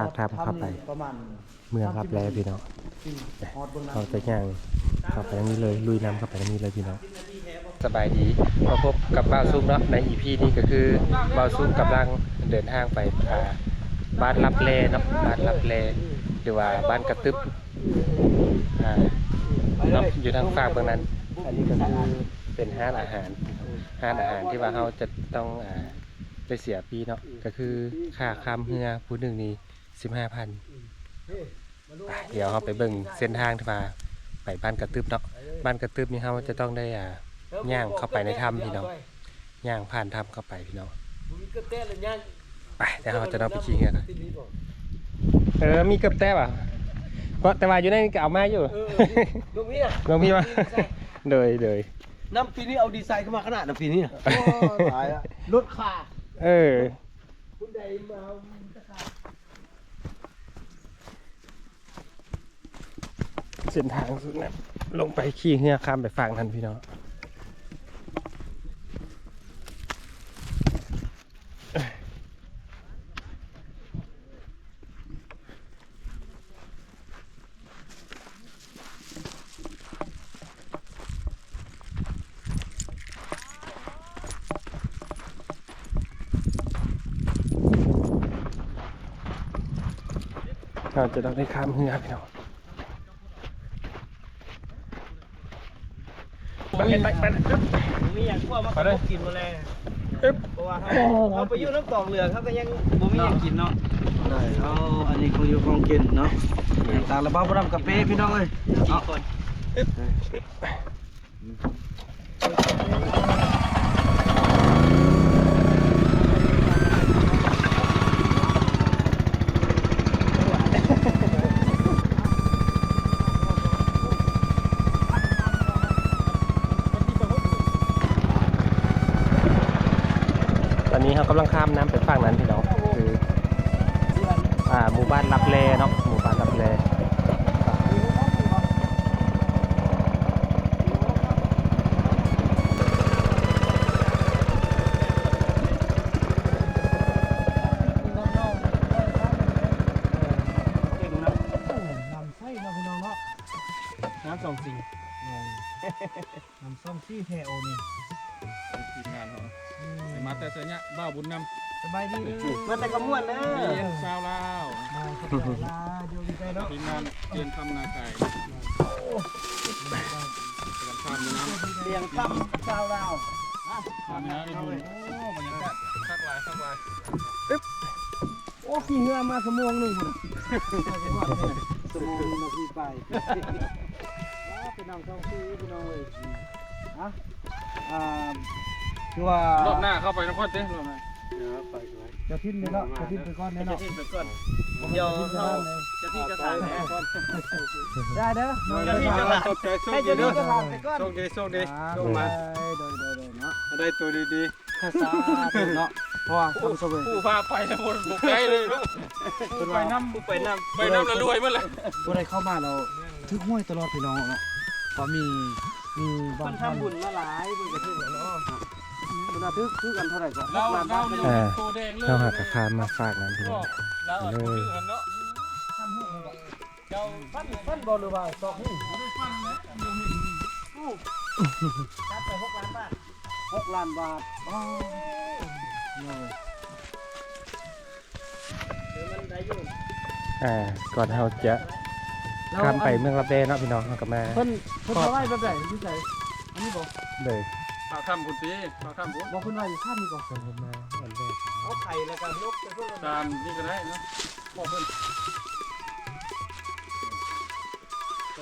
ปากทำเข้าไป ประมาณเมืองรับแลพี่น้องสี่เบิ่งน้เราจะย่างเข้าไปทางนี้เลยลุยน้ำเข้าไปทางนี้เลยพี่น้องสบายดีมาพบกับบ้าซุกเนาะในอีพีนี้ก็คือบ้าซุกกำลังเดินทางไปอ่าบ้านรับแลเนาะบ้านรับแลหรือว่าบ้านกระตึบเนาะอยู่ทางฝากเบื้องนั้น อันนี้ก็คือเป็นห้านอาหารห้านอาหารที่ว่าเราจะต้องไปเสียปีเนาะก็คือค่าข้ามเรือผู้หนึ่งนี่ สิบห้าพันไปเดี๋ยวเราไปเบิ่งเส้นทางที่ว่าไปบ้านกระตึบเนาะบ้านกระตึบนี่เราจะต้องได้อ่าย่างเข้าไปในถ้ำพี่น้องย่างผ่านถ้ำเข้าไปพี่น้องไปเดี๋ยวเราจะต้องไปขี่เรือกันเออมีเกือบแต้ป่ะเพราะแต่ว่าอยู่ในนี่ก็เอามาอยู่ำลูกพี่น่ะลองพี่ว่าเดยเดยน้ำปีนี้เอาดีไซน์เข้ามาขนาดน้ำปีนี้น่ะตายละรถขาเออคุณใดมาตะขา เส้นทางสุดนะลงไปขี่เรือข้ามไปฝั่งนั้นพี่น้องเราจะต้องได้ข้ามเรือพี่น้อง ไปไปไปมีอย่างทั่วมาไปเลยกินมาแล้วอึ๊บเพราะว่าเขาเขาไปอยู่น้ำตองเรือเขาก็ยังบ่มีอย่างกินเนาะได้เอาอันนี้ของอยู่ของกินเนาะต่างระเบ้าบ่ดำกาแฟพี่น้องเอ้ยเอาคน ข้ามน้ำไปฝั่งนั้นพี่น้องคืออ่าหมู่บ้านรับแลเนาะ แต่กระมวนเด้อเรียนซาวลาวลาเดี๋ยวดีใจเนาะทีมงานเรียนทำนาไก่กันข้ามน้ำเลียงปั๊มชาวลาวข้ามน้ำไอ้บุญโอ้บรรยากาศคักหลายคักหลายโอ้ขี่เรือมาสมงหนึ่งสมงนาทีไปเป็นน้องท่องซีพี่น้องเลยอะอ่าคือว่ารอบหน้าเข้าไปนครเต้รอบหน้า จะทิ้งเลยเนาะจะทิ้งไปก่อนเนาะทีมไปก่อนเดี๋ยวเขาจะที่จะถายแน่ก่อนได้เด้อจะที่จะถ่ายใจโชให้คเดี๋ดียวนี้เด้อก็ผ่านไปก่อนโชคดีโชคดีโชโชคคมามาโดยโดยโดยเนาะได้ตัวดีๆภาษาเนาะเพราะว่าทำสเวยๆผู้พาไปนะคนบุกใจเลยผู้ไปน้ำผู้ไปน้ำไปน้ำแล้วรวยเมื่อไหร่ผู้ใดเข้ามาเราทึกห้วยตลอดพี่น้องเนาะพราะมีมีบางท่านบุญมาหลายบุญกระเทึกเนาะ บุญทึกคือกันเท่าไหร่ก็เราล้านเราบาทเนี่ยโตแดงเลยเราหากระข้ามมาฝากนั้นพี่น้องเราเอาชื่อกันเนาะเจ้าฟันฟันบอลหรือว่าสอกนี่ไม่ได้ฟังนะอยู่นี่จัดไปหกล้านบาทหกล้านบาทอ๋อเลยเดี๋ยวมันได้อยู่อ่าก่อนเราจะข้ามไปเมืองรับแลเนาะพี่น้องเราก็มาเพิ่นเพิ่นเอาไว้แบบไหนพี่ใจอันนี้บอกเลย ปากคำพุทธีปากคำพุทธบอกเพิ่นว่าอยู่ข้ามนี่ก่อนเพิ่นมาอันแรกเอาไข่แล้วก็ยกไปเพิ่นตามนี่ก็ได้เนาะบอกเพิ่น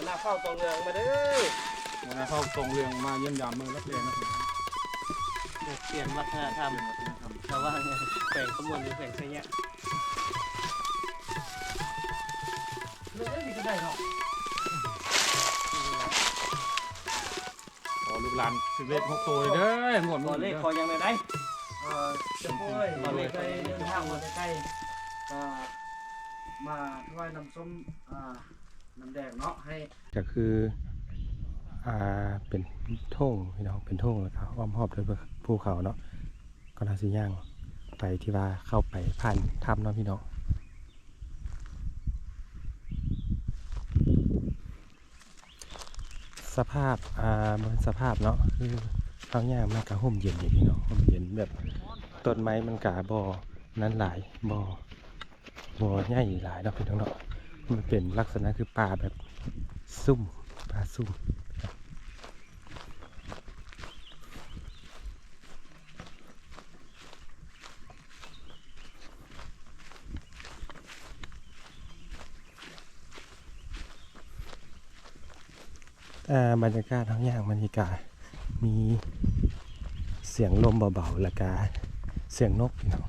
หน้าเข้าตรงเรืองมาเด้อวันนี้เขาส่งเรื่องมาเยี่ยมยามเมืองรับเรียนนะเปลี่ยนวัฒนธรรมชาวบ้านแข่งขบวนหรือแข่งไสเนี่ยเรื่องนี้ก็ได้เนาะขอลูก หลานถึงเลขหกตัวเลยเด้อหมดหมขอดเลเลขขขอยังไงได้เอ่อจะพูดขอเลขไปเดินทางมาใกล้ๆก็มาถวายน้ำส้มอ่าน้ำแดงเนาะให้ก็คืออ่าเป็นทุ่งพี่น้องเป็นทุ่งแล้วก็อ้อมรอบด้วยภูเขาเนาะก็ลาสิย่างไปที่ว่าเข้าไปผ่านถ้ำเนาะพี่น้อง สภาพอ่ามันสภาพเนาะคือเขาย่างมันกะห่มเย็นอย่างนี้เนาะห่มเย็นแบบต้นไม้มันกะบอนั้นหลายบอบ่อใหญ่หลายเนาะพี่น้องเนาะมันเป็นลักษณะคือป่าแบบซุ่มป่าซุ่ม บรรยากาศทั้งอย่างบรรยากาศมีเสียงลมเบาๆและกาเสียงนกพี่น้อง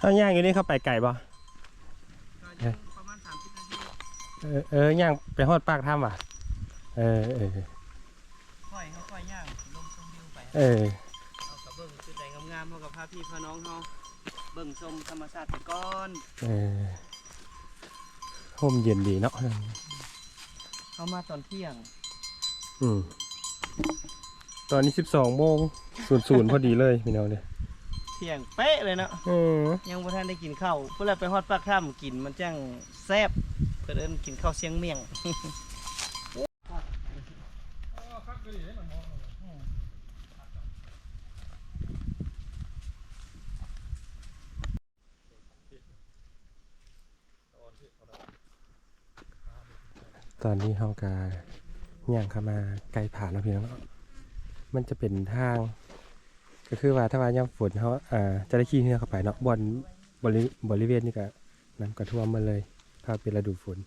ทั้งย่างอยู่นี่เข้าไปไก่บ่ประมาณ30นาทีเออเออย่างไปฮอดปากถ้ำว่ะ เออเออค่อยค่อยย่างลมชมวิวไปเออเอากับเบิ่งจุดใดงามๆเฮากับพาพี่พาน้องเฮาเบิ่งชมธรรมชาติไปก่อนเออห่มเย็นดีเนาะเข้ามาตอนเที่ยง อืมตอนนี้สิบสองโมงศูนย์ศูนย์พอดีเลยพี่น้องเนี่ยเที่ยงเป๊ะเลยเนาะเออยังบ่ทันได้กินข้าวเพื่อไปฮอดปากถ้ำกินมันจังแซ่บเพื่อเอิ้นกินข้าวเสียงเมี่ยงตอนนี้เฮากาย่างเข้ามาไกลผ่านแล้วพี่น้องเนาะมันจะเป็นทาง ก็คือว่าถ้าว่าย่ำฝนเขาอ่าจะได้ขี่เรือเข้าไปเนาะบอนบริบริเวณนี้ก็น้ำกระท่วมมาเลยถ้าเป็นฤดูฝน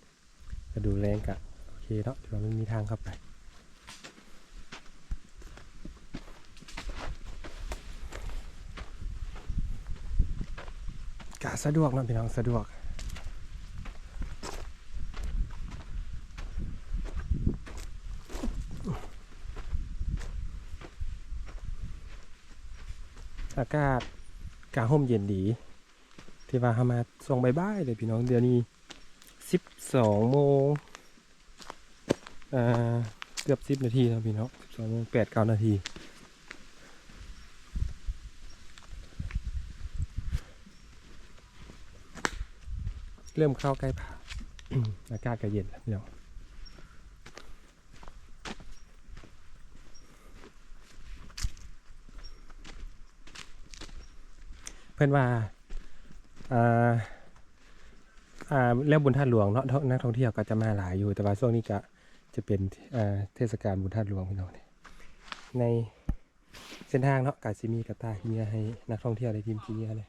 ฤดูแรงก็โอเคเนาะถือว่าไม่มีทางเข้าไปกะสะดวกเนาะพี่น้องสะดวกากาศกาห่มเย็นดี ที่ว่าเขามาส่งใบายเลยพี่น้องเดี๋ยวนี้สิบสองโมงเกือบสิบนาทีแล้วพี่น้องสิบสองโมงแปดเก้านาทีเริ่มเข้าใกล้ผาอากาศก็เย็นแล้วพี่น้อง พื่อนว่าอ่าอ่าแล้วบุญท่าหลวงเนาะนักท่องเที่ยวก็จะมาหลายอยู่แต่ว่าช่วงนี้ก็จะเป็นเทศกาลบุญท่าหลวงพี่น้องเนี่ยในเส้นทางเนาะกาซิมีกระตายเฮียให้นักท่องเที่ยวได้ทิมกินเฮียเลย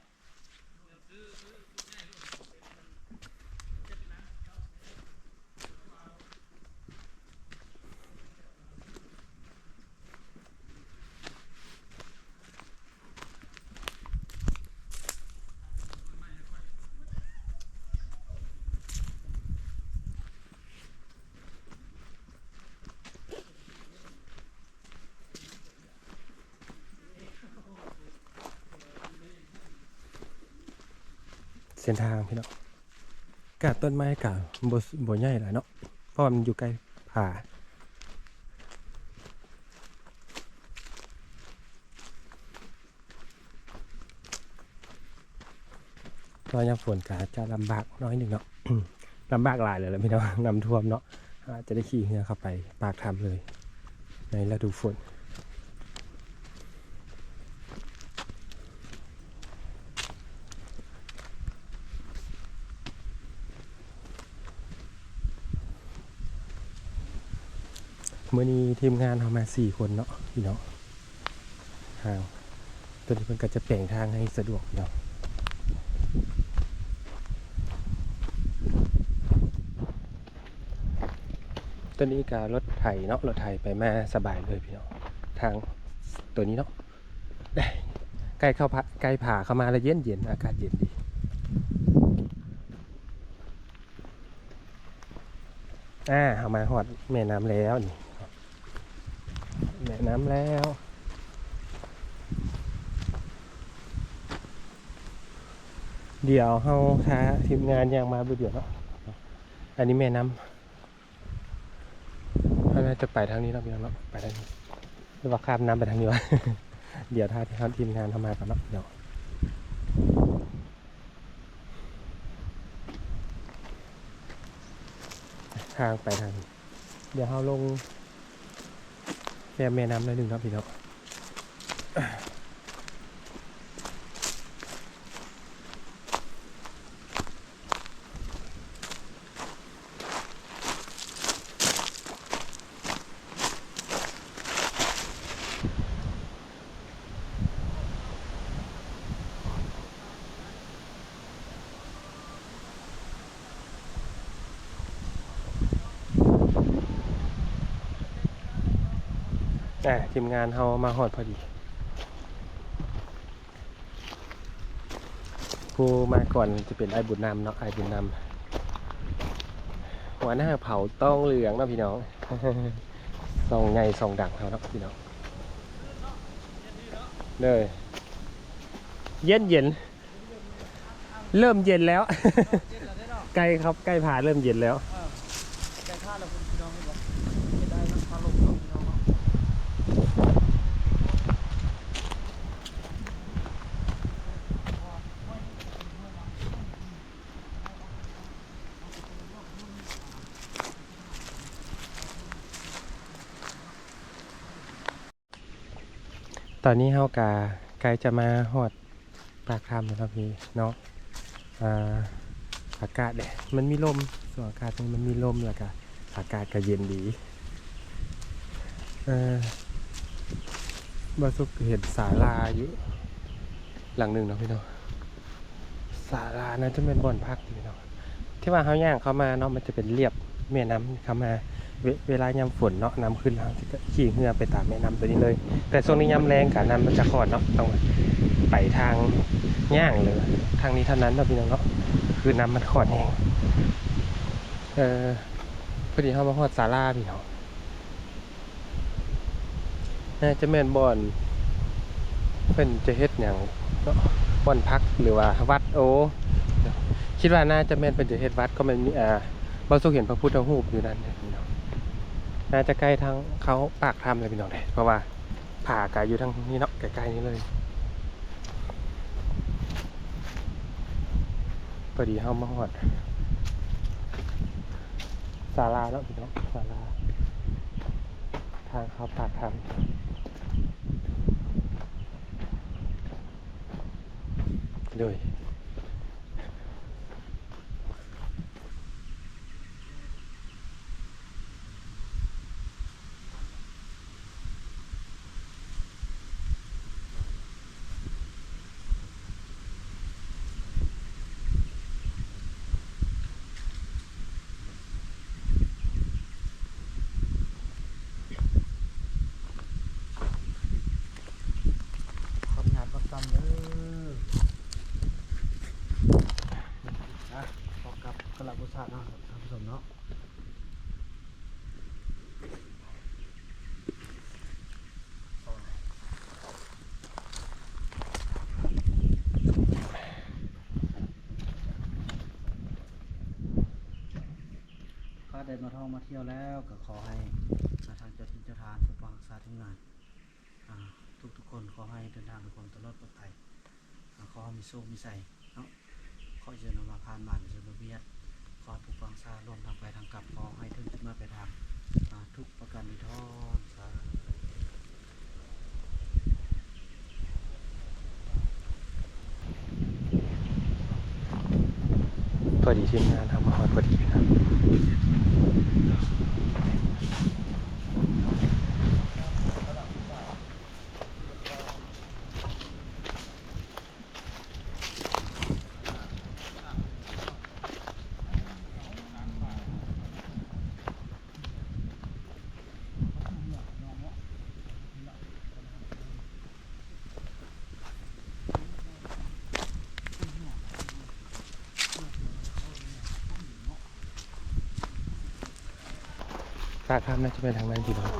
เส้นทางพี่น้องกาดต้นไม้กาบบ่ใหญ่หลายเนาะเพราะว่ามันอยู่ใกล้ผาตอนยามฝนกาจะลำบากน้อยหนึ่งเนาะลำบากหลายเลยแหละพี่น้องน้ำท่วมเนาะจจะได้ขี่เรือเข้าไปปากทำเลย ในฤดูฝน มื่อนี้ทีมงานเรามาสี่คนเนาะพี่เน้องทางตัวนี้เพิ่นก็จะแปลงทางให้สะดวกพี่น้องตัวนี้ก็รรถไถเนาะรถไถไปมาสบายเลยพี่เน้องทางตัวนี้เนาะใกล้เข้าใกล้ผ่าเข้ามาแล้วเย็นเย็นอากาศเย็นดีอ่าเอามาหอดแม่น้ำแล้วนี่ น้ำแล้ว เดี๋ยวเฮาท้าทีมงานยังมาบุเดี๋ยวเนาะอันนี้แม่น้ำเขาน่าจะไปทางนี้เนาะพี่น้องเนาะไปทางนี้หรือว่าข้ามน้ำไปทางนี้วะเดี๋ยวท้าททีมงานทำมาก่อนเนาะเดี๋ยวทางไปทางนี้เดี๋ยวเฮาลง แม่แม่น้ำหน่อยหนึ่งครับพี่น้อง อ่ทีมงานเฮามาหอดพอดี ผู้มาก่อนจะเป็นไอ้บุญนำเนาะไอ้บุญนำหัวหน้าเผาต้องเหลืองเนาะพี่น้องส่องไงส่องดังเขาเนาะพี่น้องเลยเย็นเย็น เริ่มเย็นแล้ว ใกล้ครับใกล้ผ่าเริ่มเย็นแล้ว ใจท่าแล้วคุณพี่น้องนี่บอกจะได้ทั้งพาลงเนาะพี่น้องเนาะ ต อนนี้เฮากาใกลจะมาหอดปากถ้ำแล้วครับพี่เนาะอ่าอากาศเนี่ยมันมีลมส่วนอากาศมันมีลมแล้วก็อากาศก็เย็นดีบาสุกเห็นศาลาอยู่ หลังหนึ่งเนาะพี่เนาะศาลานั้นจะเป็นบ่อนพักพี่เนาะที่ว่าเขาย่างเขามาเนาะมันจะเป็นเรียบแม่น้ำเข้ามา เวเวลายามฝนเนาะน้ำขึ้นเขาจะขี่เรือไปตามแม่น้ำตัวนี้เลย แต่ช่วงนี้ยามแรงกับน้ำมันจะขอดเนาะต้องไปทางย่างเลยทางนี้เท่านั้นเนาพี่น้องเนาะคือน้ำมันขอดเองเออพอดีเข้ามาฮอดศาลาพี่น้องน่าจะแม่นบอนเพิ่นจะเฮ็ดหยังเนาะบ่อนพักหรือว่าวัดโอคิดว่าน่าจะแม่นเป็นจะเฮ็ดวัดก็มันมีอ่าบ่สุเห็นพระพุทธรูปอยู่นั่นเนี่ยพี่น้อาจะใกล้ทางเขาปากถ้ำเลยพี่น้องเลยเพราะว่าผ่าไกายอยู่ทางนี้เนาะใกล้ๆนี้เลยพอดีเข้ามาหอดศาลาเนาะพี่น้องศาลาทางเขาปากทางเลย ทำงานประจำเด้อนะพอกับ กระลาบุษาเนาะท่านผู้ชมเนาะข้าได้มาท่องมาเที่ยวแล้วก็ขอให้ทางเจ้าทินเจ้าทานปกปักรักษาทุกงานอ่าทุกๆคนขอให้เดินทางด้วยความตลอดปลอดภัยขอมีโชคมีใส่เนาะขอเชิญเอามาผ่านบ้านเชิญมาเบียด ขอให้กฟังซาลมทางไปทางกลับขอให้ถึงจุดมาไปทางทุกประการในทอนสาพอดีทีมงานทำมาฮอดพอดีครัากถ้ำน่าจะเป็นทางนั้นพี่น้อง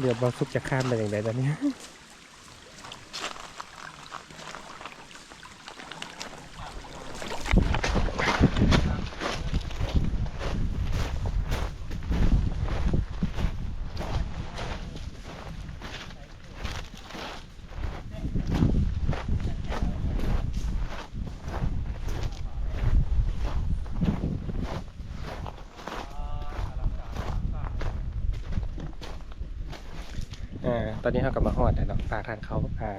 เดี๋ยวบอสุกจะข้ามไปอย่างไรตอนนี้ อ่าตอนนี้เรากลับมาฮอดแล้วเนาะปากทางเขาพา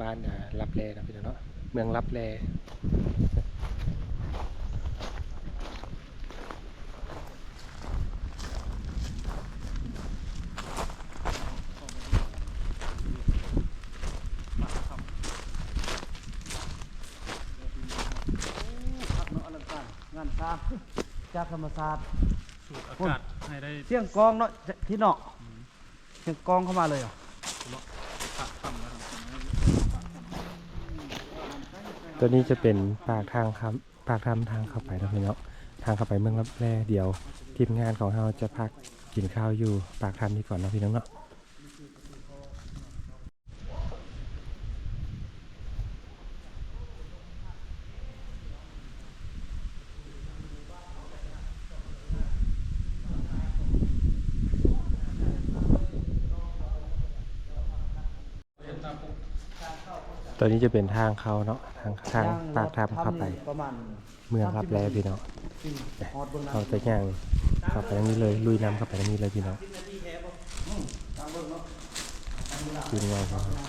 บ้านอ่ารับแลเนาะพี่น้องเนาะเมืองรับแลพักเนาะอลังการงานสร้างจากธรรมศาสตร์สูดอากาศให้ได้เสียงกลองเนาะที่เนาะเสี ยงกองเข้ามาเลยเหรอตัวนี้จะเป็นปากทางครับ ปากทำทางเข้าไปนะพี่น้องทางเข้าไปเมืองรับแลเดี๋ยวทีมงานของเราจะพักกินข้าวอยู่ปากทางนี้ก่อนนะพี่น้องเนาะ ตัวนี้จะเป็นทางเข้าเนาะทางทางปากทางเข้าไป ประมาณเมืองรับแลพี่น้องสี่ฮอดบนนั้นเราจะย่างเข้าไปทางนี้เลยลุยน้ำเข้าไปทางนี้เลยพี่น้องทีมงานของเรา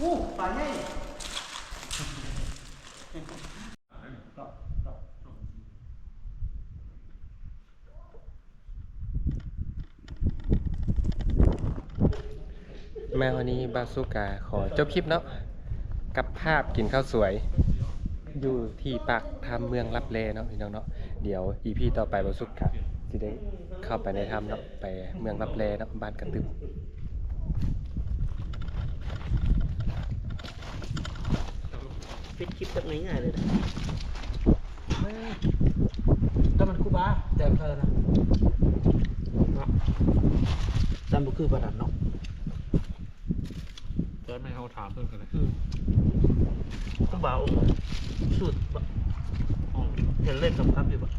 อู้ป่าใหญ่ แม่วันนี้บาสุกาขอจบคลิปเนาะกับภาพกินข้าวสวย อยู่ที่ปากทำเมืองรับแลเนาะพี่น้องเนาะเดี๋ยวอีพีต่อไปบาสุกาจะได้เข้าไปในถ้ำเนาะไปเมืองรับแลเนาะบ้านกระตึมปิดคลิปแบบง่ายๆเลยนะถ้ามันคู่บ้าแต่เธอนะเนาะตามบุคือประดับเนาะ จะไม่ให้เขาถามเพิ่มกันเลยอืมต้องเบาสุดบะอ๋อเห็นเล่นกับครับอยู่ปะ